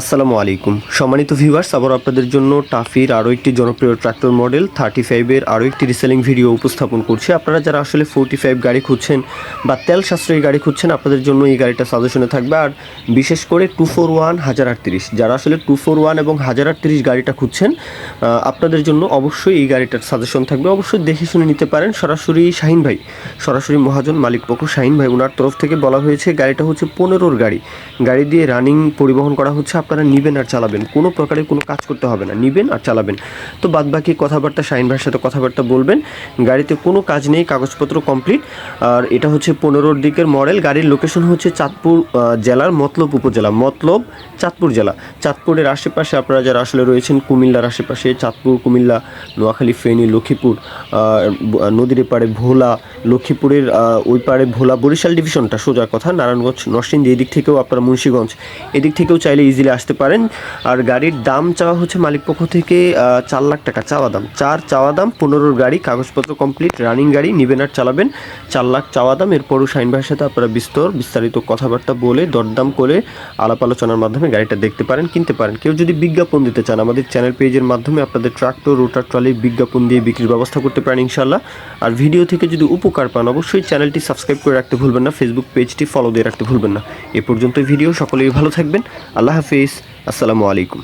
আসসালামু আলাইকুম। সম্মানিত ভিউয়ার্স আবার আপনাদের জন্য টাফির আরও একটি জনপ্রিয় ট্রাক্টর মডেল থার্টি ফাইভের আরও একটি রিসেলিং ভিডিও উপস্থাপন করছি। আপনারা যারা আসলে ফোর্টি ফাইভ গাড়ি খুঁজছেন বা তেল সাশ্রয়ী গাড়ি খুঁজছেন, আপনাদের জন্য এই গাড়িটা সাজেশনে থাকবে। আর বিশেষ করে টু ফোর ওয়ান হাজার আটত্রিশ, যারা আসলে টু ফোর ওয়ান এবং হাজার আটত্রিশ গাড়িটা খুঁজছেন আপনাদের জন্য অবশ্যই এই গাড়িটার সাজেশন থাকবে। অবশ্যই দেখে শুনে নিতে পারেন। সরাসরি শাহিন ভাই, সরাসরি মহাজন মালিক পক্ষ শাহিন ভাই ওনার তরফ থেকে বলা হয়েছে, গাড়িটা হচ্ছে পনেরোর গাড়ি। গাড়ি দিয়ে রানিং পরিবহন করা হচ্ছে আপনারা নিবেন আর চালাবেন। কোনো প্রকারের কোনো কাজ করতে হবে না। নিবেন আর চালাবেন। তো বাদবাকি কথাবার্তা শাহিন ভাইয়ের সাথে কথাবার্তা বলবেন। গাড়িতে কোনো কাজ নেই, কাগজপত্র কমপ্লিট আর এটা হচ্ছে পনেরোর দিকের মডেল। গাড়ির লোকেশন হচ্ছে চাঁদপুর জেলার মতলব উপজেলা। মতলব চাঁদপুর জেলা। চাঁদপুরের আশেপাশে আপনারা যারা আসলে রয়েছেন, কুমিল্লার আশেপাশে চাঁদপুর, কুমিল্লা, নোয়াখালী, ফেনী, লক্ষ্মীপুর নদীর পাড়ে ভোলা, লক্ষ্মীপুরের ওই পাড়ে ভোলা বরিশাল ডিভিশনটা সোজা কথা। নারায়ণগঞ্জ, নরসিংদী, এদিক থেকেও আপনারা মুন্সীগঞ্জ। এদিক থেকেও চাইলে ইজিলি আসতে পারেন। আর গাড়ির দাম চাওয়া হচ্ছে মালিক পক্ষ থেকে চার লাখ টাকা চাওয়া দাম। চার চাওয়া দাম, পনেরোর গাড়ি, কাগজপত্র কমপ্লিট রানিং গাড়ি, নিবেন আর চালাবেন। চার লাখ চাওয়া দাম, এরপরও শাইন ভাইয়ের সাথে আপনারা বিস্তর, বিস্তারিত কথাবার্তা বলে, দরদাম করে আলাপ আলোচনার মাধ্যমে গাড়িটা দেখতে পারেন, কিনতে পারেন। কেউ যদি বিজ্ঞাপন দিতে চান, আমাদের চ্যানেল পেজের মাধ্যমে আপনাদের ট্রাক্টর রোটার ট্রলির বিজ্ঞাপন দিয়ে বিক্রির ব্যবস্থা করতে পারেন ইনশাল্লাহ আর ভিডিও থেকে যদি উপকার পান, অবশ্যই চ্যানেলটি সাবস্ক্রাইব করে রাখতে ভুলবেন না ফেসবুক পেজটি ফলো দিয়ে রাখতে ভুলবেন না। এ পর্যন্ত ভিডিও সকলেই ভালো থাকবেন। আল্লাহ হাফিজ। الخميس السلام عليكم